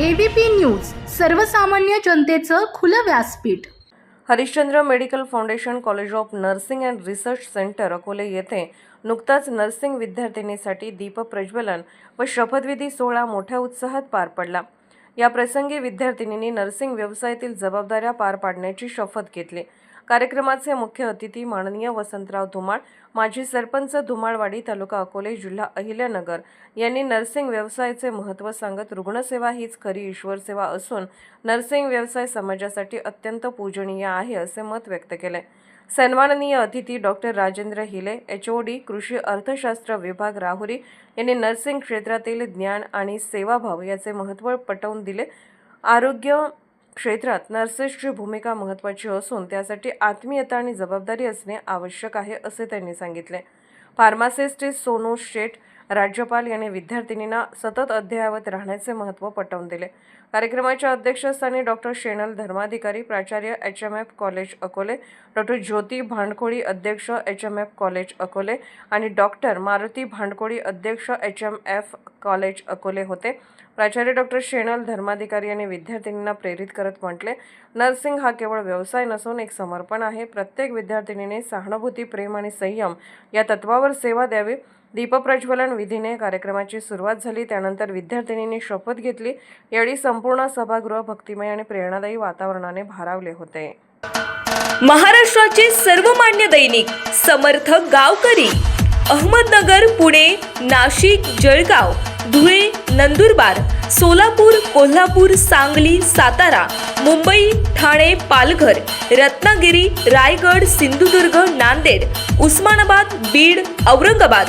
ABP news सर्वसामान्य जनतेचं खुलं व्यासपीठ. Harishchandra medical foundation college of nursing and research centre Akole येथे नुकताच नर्सिंग विद्यार्थिनीसाठी दीपप्रज्वलन व शपथविधी सोहळा मोठ्या उत्साहात पार पडला. या प्रसंगी विद्यार्थिनींनी नर्सिंग व्यवसायातील जबाबदाऱ्या पार पाडण्याची शपथ घेतली. कार्यक्रमाचे मुख्य अतिथी माननीय वसंतराव धुमाळ माजी सरपंच धुमाळवाडी तालुका अकोले जिल्हा अहिल्यानगर यांनी नर्सिंग व्यवसायाचे महत्त्व सांगत रुग्णसेवा हीच खरी ईश्वर सेवा असून नर्सिंग व्यवसाय समाजासाठी अत्यंत पूजनीय आहे असे मत व्यक्त केले. सन्माननीय अतिथी डॉक्टर राजेंद्र हिले एच ओ डी कृषी अर्थशास्त्र विभाग राहुरी यांनी नर्सिंग क्षेत्रातील ज्ञान आणि सेवाभाव याचे महत्त्व पटवून दिले. आरोग्य क्षेत्रात नर्सेसची भूमिका महत्त्वाची असून त्यासाठी आत्मीयता आणि जबाबदारी असणे आवश्यक आहे असे त्यांनी सांगितले. फार्मासिस्ट सोनू शेठ राज्यपाल यांनी विद्यार्थिनींना सतत अद्ययावत राहण्याचे महत्त्व पटवून दिले. कार्यक्रमाच्या अध्यक्षस्थानी डॉक्टर शेणल धर्माधिकारी प्राचार्य H M F college Akole doctor Jyoti Bhandkoli अध्यक्ष H M F college Akole आणि डॉक्टर मारुती भांडकोळी अध्यक्ष H M F college Akole होते. प्राचार्य डॉक्टर शेणल धर्माधिकारी यांनी विद्यार्थिनींना प्रेरित करत म्हटले नर्सिंग हा केवळ व्यवसाय नसून एक समर्पण आहे. प्रत्येक विद्यार्थिनीने सहानुभूती प्रेम आणि संयम या तत्वावर सेवा द्यावी. दीपप्रज्वलन विधीने कार्यक्रमाची सुरुवात झाली. त्यानंतर विद्यार्थिनींनी शपथ घेतली. यावेळी संपूर्ण सभागृह भक्तिमय आणि प्रेरणादायी वातावरणाने भारावले होते. महाराष्ट्राचे सर्वमान्य दैनिक समर्थ गावकरी अहमदनगर पुणे नाशिक जळगाव धुळे नंदुरबार सोलापूर कोल्हापूर सांगली सातारा मुंबई ठाणे पालघर रत्नागिरी रायगड सिंधुदुर्ग नांदेड उस्मानाबाद बीड औरंगाबाद